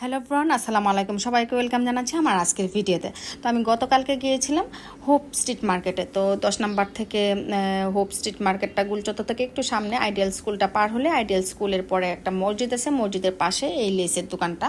Hello ব্রন আসসালামু আলাইকুম। সবাইকে ওয়েলকাম জানাচ্ছি আমার আজকের ভিডিওতে। তো আমি গতকালকে গিয়েছিলাম হোপ স্ট্রিট মার্কেটে। তো দশ নম্বর থেকে হোপ স্ট্রিট মার্কেটটা গুলচত্বর থেকে একটু সামনে আইডিয়াল স্কুলটা পার হলে আইডিয়াল স্কুলের পরে একটা মসজিদ আছে, মসজিদের পাশে এই লেসের দোকানটা।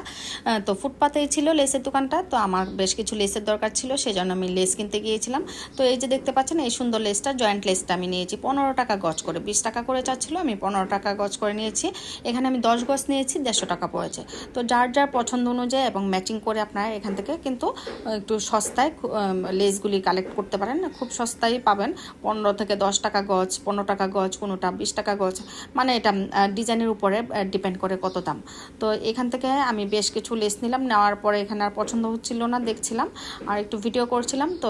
তো ফুটপাতেই ছিল লেসের দোকানটা, তো আমার বেশ কিছু লেসের দরকার ছিল সেই জন্য আমি লেস কিনতে গিয়েছিলাম। তো এই যে দেখতে পাচ্ছেন, এই সুন্দর লেসটা, জয়েন্ট লেসটা আমি নিয়েছি। পনেরো টাকা গজ করে, বিশ টাকা করে চাচ্ছিল, আমি পনেরো টাকা গজ করে নিয়েছি। এখানে আমি দশ গজ নিয়েছি, দেড়শো টাকা পড়েছে। তো যার যার পছন্দ অনুযায়ী এবং ম্যাচিং করে আপনারা এখান থেকে কিন্তু একটু সস্তায় লেসগুলি কালেক্ট করতে পারেন। খুব সস্তায় পাবেন। পনেরো থেকে দশ টাকা গজ, পনেরো টাকা গজ কোনোটা বিশ টাকা গজ। মানে এটা ডিজাইনের উপরে ডিপেন্ড করে কত দাম। তো এখান থেকে আমি বেশ কিছু লেস নিলাম। নেওয়ার পরে এখানে আর পছন্দ হচ্ছিল না, দেখছিলাম। আর একটু ভিডিও করছিলাম। তো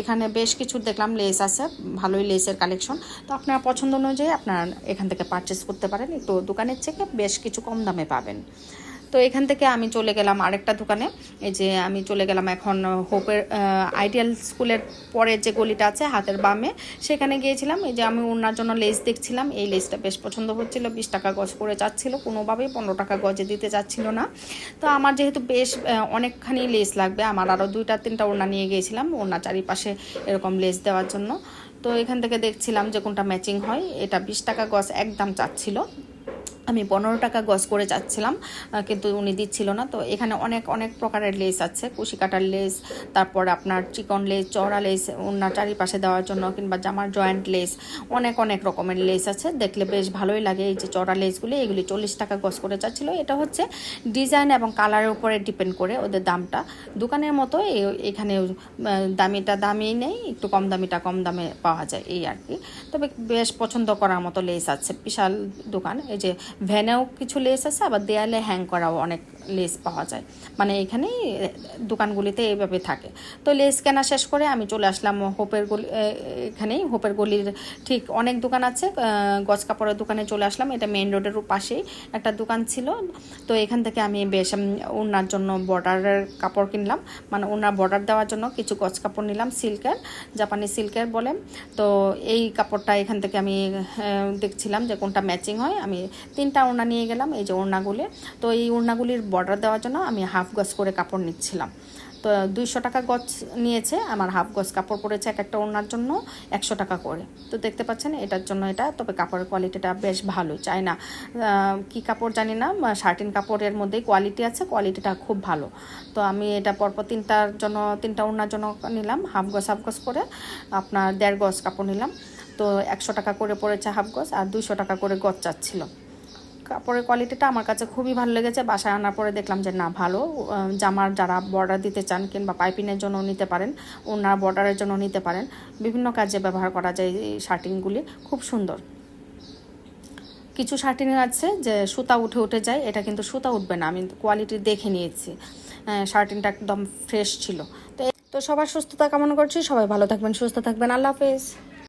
এখানে বেশ কিছু দেখলাম লেস আছে। ভালোই লেসের কালেকশন তো আপনার পছন্দ অনুযায়ী আপনারা এখান থেকে পারচেস করতে পারেন। একটু দোকানের থেকে বেশ কিছু কম দামে পাবেন। তো এখান থেকে আমি চলে গেলাম আরেকটা দোকানে। এই যে আমি চলে গেলাম এখন হোপের আইডিয়াল স্কুলের পরের যে গলিটা আছে হাতের বামে, সেখানে গিয়েছিলাম। এই যে আমি ওনার জন্য লেস দেখছিলাম। এই লেসটা বেশ পছন্দ হচ্ছিল। বিশ টাকা গজ করে যাচ্ছিল। কোনোভাবেই পনেরো টাকা গজে দিতে চাচ্ছিল না। তো আমার যেহেতু বেশ অনেকখানি লেস লাগবে, আমার আরও দুইটা, তিনটা ওড়না নিয়ে গিয়েছিলাম ওড়না চারিপাশে এরকম লেস দেওয়ার জন্য। তো এখান থেকে দেখছিলাম যে কোনটা ম্যাচিং হয়। এটা বিশ টাকা গজ একদম চাচ্ছিল। আমি পনেরো টাকা গজ করে যাচ্ছিলাম আহ, কিন্তু উনি দিচ্ছিল না। তো এখানে অনেক অনেক প্রকারের লেস আছে কুশি কাটার লেস তারপর আপনার চিকন লেস চড়া লেস ওনার চারিপাশে দেওয়ার জন্য কিংবা জামার জয়েন্ট লেস অনেক অনেক রকমের লেস আছে। দেখলে বেশ ভালোই লাগে এই যে চড়া লেসগুলি এগুলি চল্লিশ টাকা গজ করে যাচ্ছিল এটা হচ্ছে ডিজাইন এবং কালারের উপরে ডিপেন্ড করে ওদের দামটা। দোকানের মতো এখানে দামিটা দামি নেই একটু কম দামিটা কম দামে পাওয়া যায় এই আর কি। তবে বেশ পছন্দ করার মতো লেস আছে বিশাল দোকান। এই যে ভ্যানেও কিছু লেস আছে, আবার দেয়ালে হ্যাং করাও অনেক লেস পাওয়া যায়। মানে এখানেই দোকানগুলিতে এইভাবে থাকে। তো লেস কেনা শেষ করে আমি চলে আসলাম হোপের গলি এখানেই হোপের গলির ঠিক অনেক দোকান আছে গজ কাপড়ের দোকানে চলে আসলাম। এটা মেইন রোডের পাশেই একটা দোকান ছিল। তো এখান থেকে আমি বেশ ওনার জন্য বর্ডারের কাপড় কিনলাম। মানে ওনার বর্ডার দেওয়ার জন্য কিছু গজ কাপড় নিলাম সিল্কের জাপানি সিল্কের বলে। তো এই কাপড়টা এখান থেকে আমি দেখছিলাম যে কোনটা ম্যাচিং হয়। আমি তিনটা ওড়না নিয়ে গেলাম, এই যে ওড়নাগুলি। তো এই ওড়নাগুলির বর্ডার দেওয়ার জন্য আমি হাফ গজ করে কাপড় নিচ্ছিলাম। তো দুইশো টাকা গজ নিয়েছে, আমার হাফ গজ কাপড় পড়েছে এক একটা ওড়নার জন্য একশো টাকা করে। তো দেখতে পাচ্ছেন, এটার জন্য এটা, তবে কাপড়ের কোয়ালিটিটা বেশ ভালো, চাই না। কি কাপড় জানি না শার্টিন কাপড়ের মধ্যেই কোয়ালিটি আছে কোয়ালিটিটা খুব ভালো। তো আমি এটা পরপর তিনটার জন্য, তিনটা ওড়নার জন্য নিলাম, হাফ গজ হাফ গজ করে আপনার দেড় গজ কাপড় নিলাম। তো একশো টাকা করে পড়েছে হাফ গজ, আর দুইশো টাকা করে গজ চাচ্ছিল। কাপড়ের কোয়ালিটিটা আমার কাছে খুবই ভালো লেগেছে। বাসায় আনার পরে দেখলাম যে না, ভালো। জামার যারা বর্ডার দিতে চান কিংবা পাইপিনের জন্য নিতে পারেন, ওনার বর্ডারের জন্য নিতে পারেন। বিভিন্ন কাজে ব্যবহার করা যায় এই শার্টিংগুলি। খুব সুন্দর। কিছু শার্টিং আছে যে সুতা উঠে উঠে যায়, এটা কিন্তু সুতা উঠবে না। আমি কোয়ালিটি দেখে নিয়েছি। শার্টিংটা একদম ফ্রেশ ছিল। তো তো সবার সুস্থতা কামনা করছি। সবাই ভালো থাকবেন, সুস্থ থাকবেন। আল্লাহ হাফেজ।